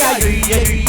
yeah, yeah, yeah.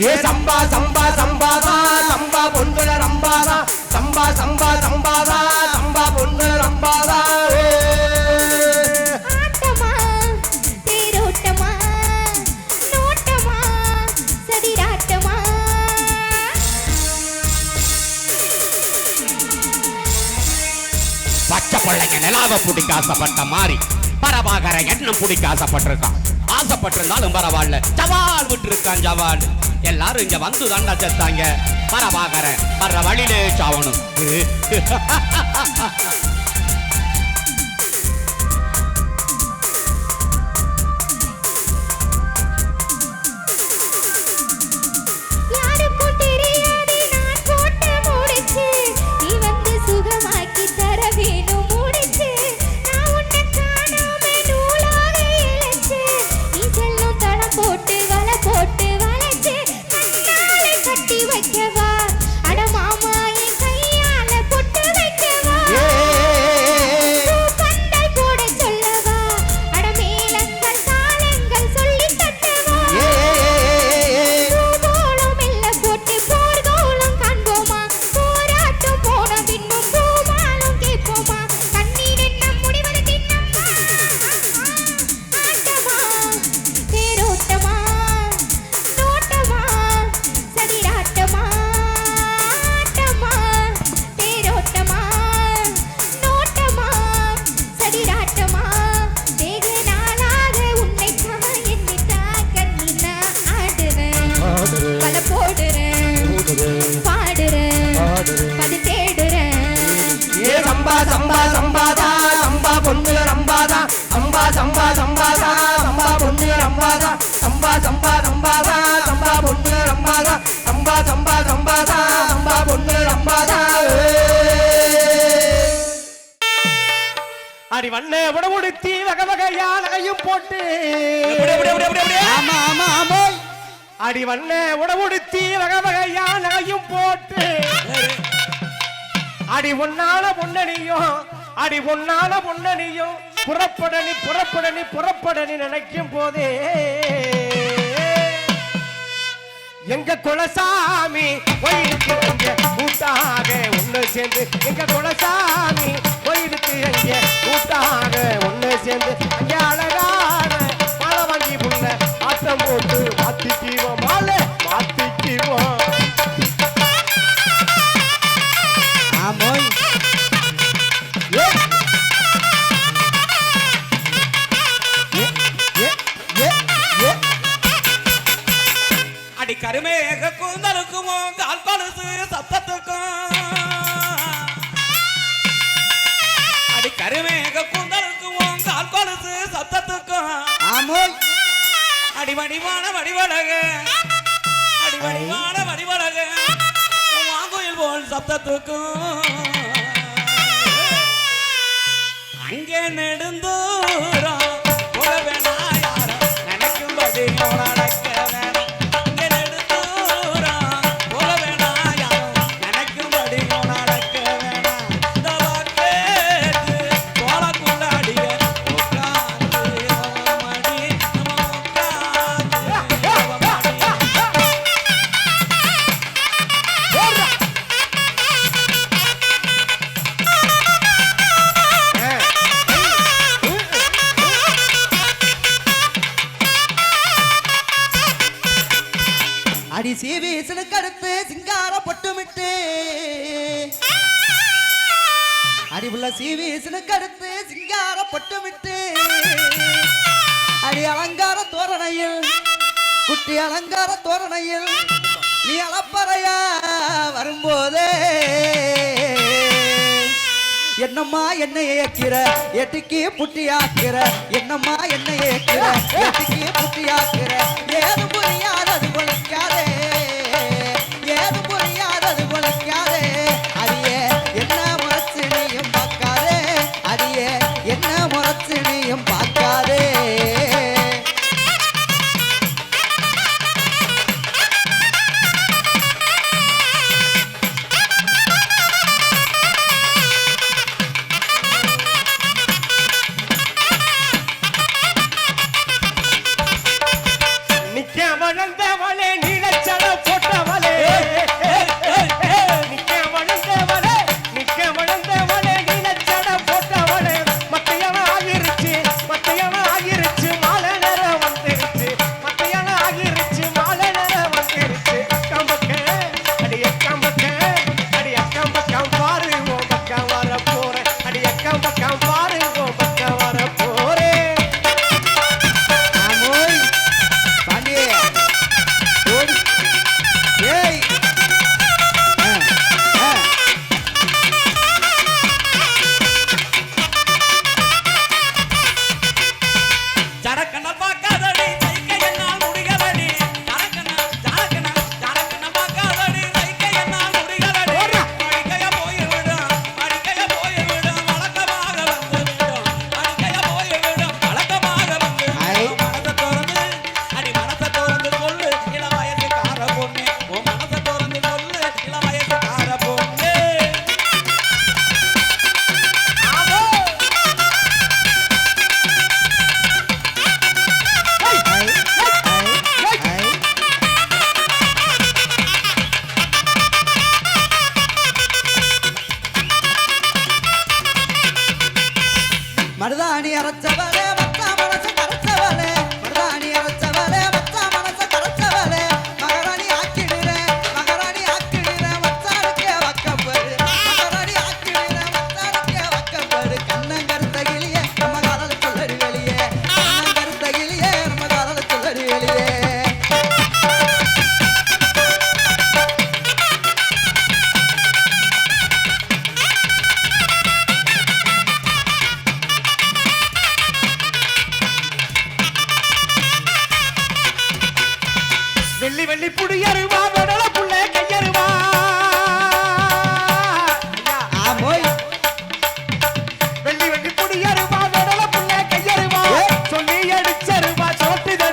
ஏ சம்பா சம்பா சம்பாதா சம்பா பொன்குல ரம்பாதா சம்பா சம்பா சம்பாதா சம்பா பொன்குல ரம்பாதா பச்சை பிள்ளைங்க நிலாவை பிடிக்க ஆசைப்பட்ட மாதிரி பரவாகர எண்ணம் பிடிக்க ஆசைப்பட்டிருக்கான். ஆசைப்பட்டிருந்தாலும் பரவாயில்ல. ஜவால் விட்டுருக்கான் ஜவால். எல்லாரும் இங்க வந்து தாண்டா செத்தாங்க. பரவாகர வர்ற வழியிலே சாவணும். சம்பா சம்பா சம்பாதா சம்பா ரம்பாதா சம்பா சம்பா சம்பாதா சம்பா பொன்னுல ரம்பாதா அடி வண்ண உடமுடுத்தி வகை வகையா நகையும் போட்டு. ஆமா ஆமா ஆமா. அடி வண்ண உடமுடுத்தி வகை வகையா நகையும் போட்டு. அடி ஒன்னால பொன்னணியும் அடி ஒன்னால பொன்னணியும் புறப்படனி புறப்படனி புறப்படனி நினைக்கும் போதே. எங்க குலசாமி கோயிலுக்கு எங்க கூட்டாக ஒன்று சேர்ந்து எங்க குலசாமி கோயிலுக்கு எங்க கூட்டாக ஒன்று சேர்ந்து அங்கே அழகான மழை வாங்கி புள்ள ஆட்டம் போட்டு அடி கருமேக கூந்தலுக்கும் கால் கொலுசு சத்தத்துக்கும். அடி கருமேக கூந்தலுக்கும் கால் கொலுசு சத்தத்துக்கும். ஆமோய் அடி வடிவான வடிவழக. அடி வடிவான வடிவழக. வாங்குயில் போல் சத்தத்துக்கும். அங்கே நெடுந்தூரம் அடி உள்ள சீவி சிலுக்கடுத்து சிங்கார பொட்டுமிட்டு அடி அலங்கார தோரணையில் குட்டி அலங்கார தோரணையில் நீ அளப்பறையா வரும்போதே. என்னம்மா என்ன ஏக்கிற எட்டுக்கு புட்டியாக்கிற என்னம்மா என்ன ஏக்கிற எட்டுக்கு புட்டியாக்கிற ஏதோ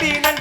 சோட்டுதடி நன்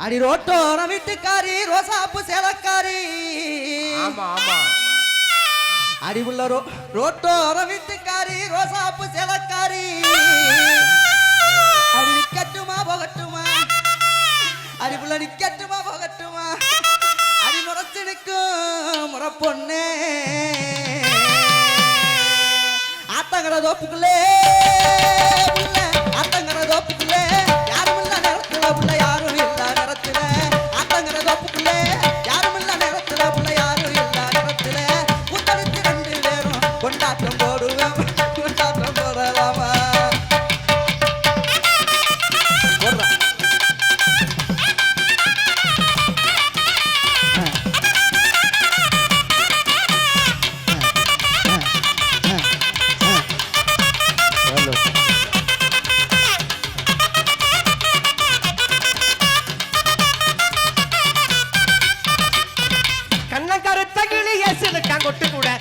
அடி ரோட்டோரம் வீட்டுக்காரி ரோசாப்பு சேலக்காரி. ஆமா ஆமா. அடி உள்ள ரோ ரோட்டோரம் வீட்டுக்காரி ரோசாப்பு சேலக்காரி. அடி நிக்கட்டுமா போகட்டுமா? அடி புள்ள நிக்கட்டுமா போகட்டுமா? அடி முறைச்சு நிற்கும் முறை பொண்ணு ஆத்தங்கட தோப்புக்குள்ளே ஆத்தங்கட தோப்புக்கு பட்டாங்கொட்டு கூட